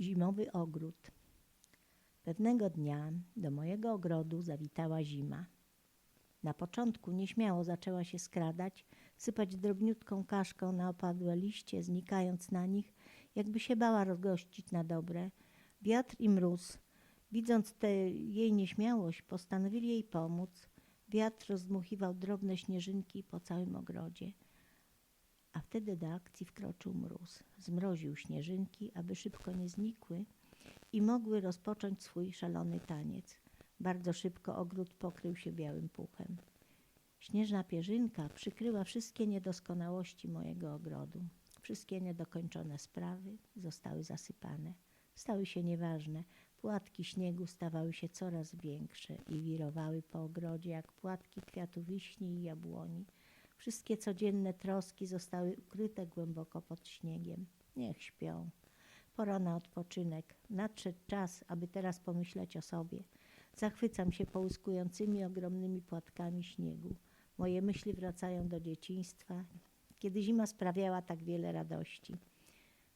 Zimowy ogród. Pewnego dnia do mojego ogrodu zawitała zima. Na początku nieśmiało zaczęła się skradać, sypać drobniutką kaszką na opadłe liście, znikając na nich, jakby się bała rozgościć na dobre. Wiatr i mróz, widząc tę jej nieśmiałość, postanowili jej pomóc. Wiatr rozdmuchiwał drobne śnieżynki po całym ogrodzie. A wtedy do akcji wkroczył mróz. Zmroził śnieżynki, aby szybko nie znikły i mogły rozpocząć swój szalony taniec. Bardzo szybko ogród pokrył się białym puchem. Śnieżna pierzynka przykryła wszystkie niedoskonałości mojego ogrodu. Wszystkie niedokończone sprawy zostały zasypane. Stały się nieważne. Płatki śniegu stawały się coraz większe i wirowały po ogrodzie jak płatki kwiatu wiśni i jabłoni. Wszystkie codzienne troski zostały ukryte głęboko pod śniegiem. Niech śpią. Pora na odpoczynek. Nadszedł czas, aby teraz pomyśleć o sobie. Zachwycam się połyskującymi ogromnymi płatkami śniegu. Moje myśli wracają do dzieciństwa, kiedy zima sprawiała tak wiele radości.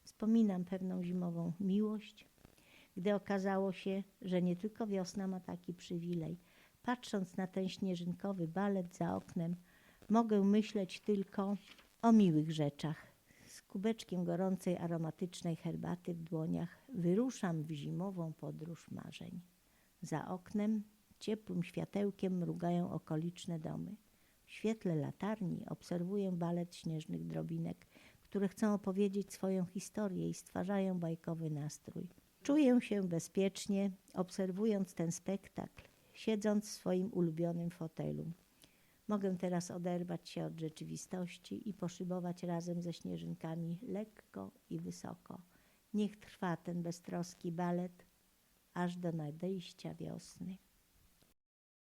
Wspominam pewną zimową miłość, gdy okazało się, że nie tylko wiosna ma taki przywilej. Patrząc na ten śnieżynkowy balet za oknem, mogę myśleć tylko o miłych rzeczach. Z kubeczkiem gorącej, aromatycznej herbaty w dłoniach wyruszam w zimową podróż marzeń. Za oknem ciepłym światełkiem mrugają okoliczne domy. W świetle latarni obserwuję balet śnieżnych drobinek, które chcą opowiedzieć swoją historię i stwarzają bajkowy nastrój. Czuję się bezpiecznie, obserwując ten spektakl, siedząc w swoim ulubionym fotelu. Mogę teraz oderwać się od rzeczywistości i poszybować razem ze śnieżynkami lekko i wysoko. Niech trwa ten beztroski balet aż do nadejścia wiosny.